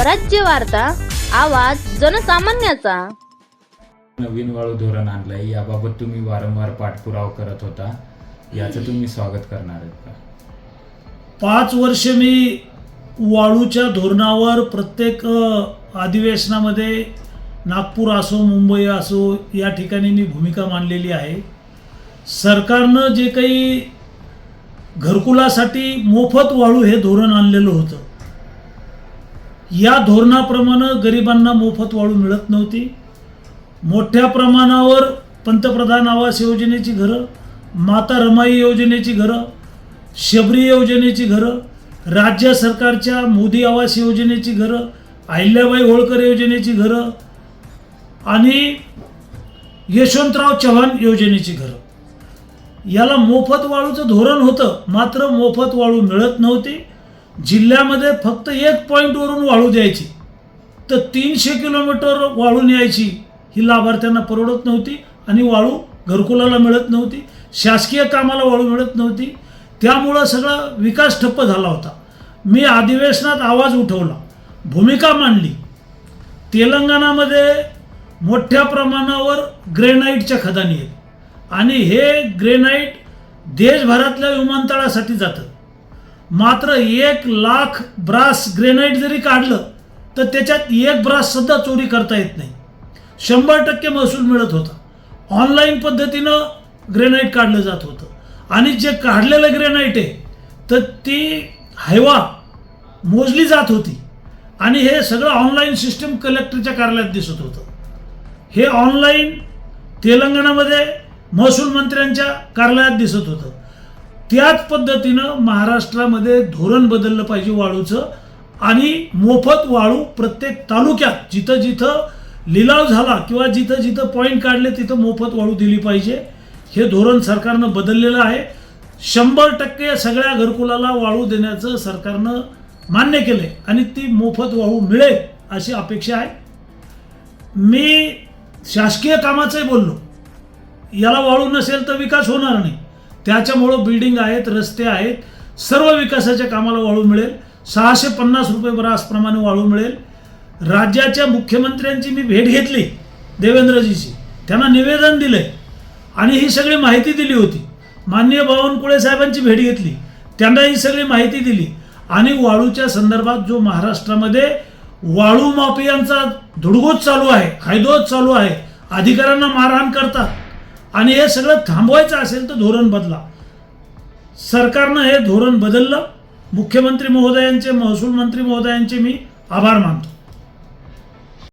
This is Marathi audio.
स्वराज्य वार्ता आवाज जनसामान्याचा. नवीन वाळू धोरण आणलंय याबाबत तुम्ही वारंवार पाठपुरावा करत होता. याचं तुम्ही स्वागत करणार आहेत का? पाच वर्ष मी वाळूच्या धोरणावर प्रत्येक अधिवेशनामध्ये नागपूर असो मुंबई असो या ठिकाणी मी भूमिका मांडलेली आहे. सरकारनं जे काही घरकुलासाठी मोफत वाळू हे धोरण आणलेलं होतं या धोरणाप्रमाणे गरिबांना मोफत वाळू मिळत नव्हती. मोठ्या प्रमाणावर पंतप्रधान आवास योजनेची घरं माता रमाई योजनेची घरं शबरी योजनेची घरं राज्य सरकारच्या मोदी आवास योजनेची घरं अहिल्याबाई होळकर योजनेची घरं आणि यशवंतराव चव्हाण योजनेची घरं. याला मोफत वाळूचं धोरण होतं मात्र मोफत वाळू मिळत नव्हती. जिल्ह्यामध्ये फक्त एक पॉईंटवरून वाळू द्यायची. तर तीनशे किलोमीटर वाळू न्यायची ही लाभार्थ्यांना परवडत नव्हती आणि वाळू घरकुलाला मिळत नव्हती शासकीय कामाला वाळू मिळत नव्हती. त्यामुळं सगळा विकास ठप्प झाला होता. मी अधिवेशनात आवाज उठवला. भूमिका मांडली. तेलंगणामध्ये मोठ्या प्रमाणावर ग्रेनाईटच्या खदानी आहेत. आणि हे ग्रेनाईट देशभरातल्या विमानतळासाठी जातं. मात्र एक लाख ब्रास ग्रेनाईट जरी काढलं तर त्याच्यात एक ब्रास सुद्धा चोरी करता येत नाही. शंभर टक्के महसूल मिळत होता. ऑनलाईन पद्धतीनं ग्रेनाईट काढलं जात होतं. आणि जे काढलेलं ग्रेनाईट आहे तर ती हैवा मोजली जात होती. आणि हे सगळं ऑनलाईन सिस्टम कलेक्टरच्या कार्यालयात दिसत होतं. हे ऑनलाईन तेलंगणामध्ये महसूल मंत्र्यांच्या कार्यालयात दिसत होतं. त्याच पद्धतीनं महाराष्ट्रामध्ये धोरण बदललं पाहिजे वाळूचं आणि मोफत वाळू प्रत्येक तालुक्यात जिथं जिथं लिलाव झाला किंवा जिथं जिथं पॉईंट काढले तिथं मोफत वाळू दिली पाहिजे. हे धोरण सरकारनं बदललेलं आहे. शंभर टक्के सगळ्या घरकुलाला वाळू देण्याचं सरकारनं मान्य केलं आहे आणि ती मोफत वाळू मिळेल अशी अपेक्षा आहे. मी शासकीय कामाचंही बोललो. याला वाळू नसेल तर विकास होणार नाही. त्याच्यामुळं बिल्डिंग आहेत रस्ते आहेत सर्व विकासाच्या कामाला वाळू मिळेल. सहाशे पन्नास रुपये ब्रासप्रमाणे वाळू मिळेल. राज्याच्या मुख्यमंत्र्यांची मी भेट घेतली देवेंद्रजीची. त्यांना निवेदन दिलं आणि ही सगळी माहिती दिली होती. माननीय बावनकुळे साहेबांची भेट घेतली. त्यांना ही सगळी माहिती दिली. आणि वाळूच्या संदर्भात जो महाराष्ट्रामध्ये वाळू माफियांचा धुडगूस चालू आहे हायदोच चालू आहे अधिकाऱ्यांना मारहाण करतात. आणि हे सगळं थांबवायचं असेल तर धोरण बदला. सरकारनं हे धोरण बदललं. मुख्यमंत्री महोदयांचे महसूल मंत्री महोदयांचे मी आभार मानतो.